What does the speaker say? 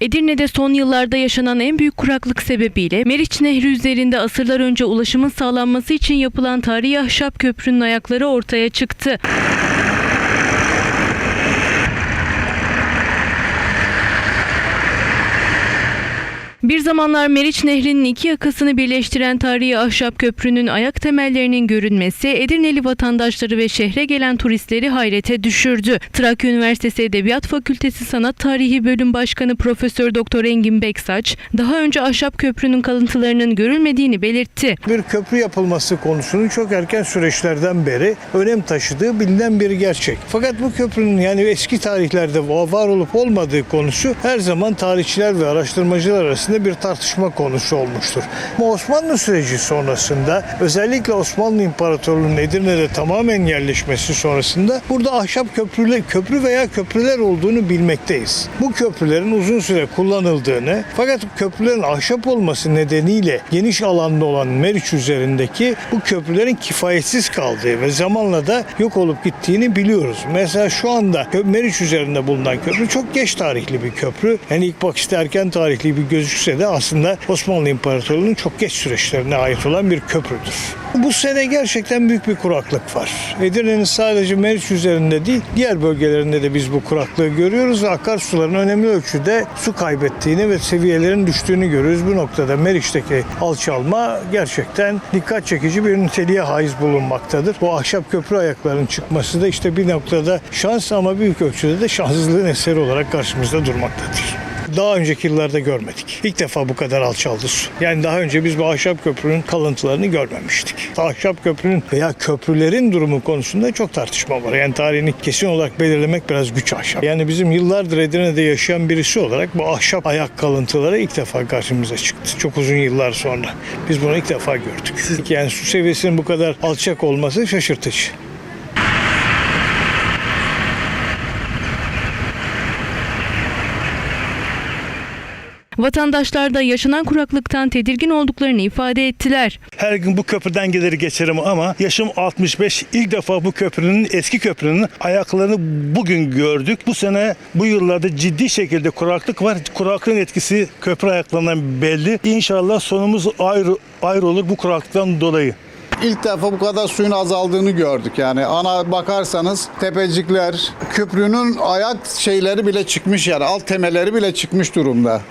Edirne'de son yıllarda yaşanan en büyük kuraklık sebebiyle Meriç Nehri üzerinde asırlar önce ulaşımın sağlanması için yapılan tarihi ahşap köprünün ayakları ortaya çıktı. Zamanlar Meriç Nehri'nin iki yakasını birleştiren tarihi ahşap köprünün ayak temellerinin görünmesi Edirneli vatandaşları ve şehre gelen turistleri hayrete düşürdü. Trakya Üniversitesi Edebiyat Fakültesi Sanat Tarihi Bölüm Başkanı Profesör Doktor Engin Beksaç, daha önce ahşap köprünün kalıntılarının görülmediğini belirtti. Bir köprü yapılması konusunun çok erken süreçlerden beri önem taşıdığı bilinen bir gerçek. Fakat bu köprünün yani eski tarihlerde var olup olmadığı konusu her zaman tarihçiler ve araştırmacılar arasında bir tartışma konusu olmuştur. Ama Osmanlı süreci sonrasında özellikle Osmanlı İmparatorluğu'nun Edirne'de tamamen yerleşmesi sonrasında burada ahşap köprüler, köprü veya köprüler olduğunu bilmekteyiz. Bu köprülerin uzun süre kullanıldığını fakat köprülerin ahşap olması nedeniyle geniş alanda olan Meriç üzerindeki bu köprülerin kifayetsiz kaldığı ve zamanla da yok olup gittiğini biliyoruz. Mesela şu anda Meriç üzerinde bulunan köprü çok geç tarihli bir köprü. Yani ilk bakışta erken tarihli bir gözükse de aslında Osmanlı İmparatorluğu'nun çok geç süreçlerine ait olan bir köprüdür. Bu sene gerçekten büyük bir kuraklık var. Edirne'nin sadece Meriç üzerinde değil, diğer bölgelerinde de biz bu kuraklığı görüyoruz akarsuların önemli ölçüde su kaybettiğini ve seviyelerin düştüğünü görüyoruz. Bu noktada Meriç'teki alçalma gerçekten dikkat çekici bir niteliğe haiz bulunmaktadır. Bu ahşap köprü ayaklarının çıkması da işte bir noktada şans ama büyük ölçüde de şanssızlığın eseri olarak karşımızda durmaktadır. Daha önceki yıllarda görmedik. İlk defa bu kadar alçaldı su. Yani daha önce biz bu ahşap köprünün kalıntılarını görmemiştik. Ahşap köprünün veya köprülerin durumu konusunda çok tartışma var. Yani tarihini kesin olarak belirlemek biraz güç ahşap. Yani bizim yıllardır Edirne'de yaşayan birisi olarak bu ahşap ayak kalıntıları ilk defa karşımıza çıktı. Çok uzun yıllar sonra. Biz bunu ilk defa gördük. Yani su seviyesinin bu kadar alçak olması şaşırtıcı. Vatandaşlar da yaşanan kuraklıktan tedirgin olduklarını ifade ettiler. Her gün bu köprüden gelir geçerim ama yaşım 65. İlk defa bu köprünün eski köprünün ayaklarını bugün gördük. Bu sene bu yıllarda ciddi şekilde kuraklık var. Kuraklığın etkisi köprü ayaklarından belli. İnşallah sonumuz ayrı ayrı olur bu kuraklıktan dolayı. İlk defa bu kadar suyun azaldığını gördük yani. Ana bakarsanız tepecikler, köprünün ayak şeyleri bile çıkmış yani alt temelleri bile çıkmış durumda.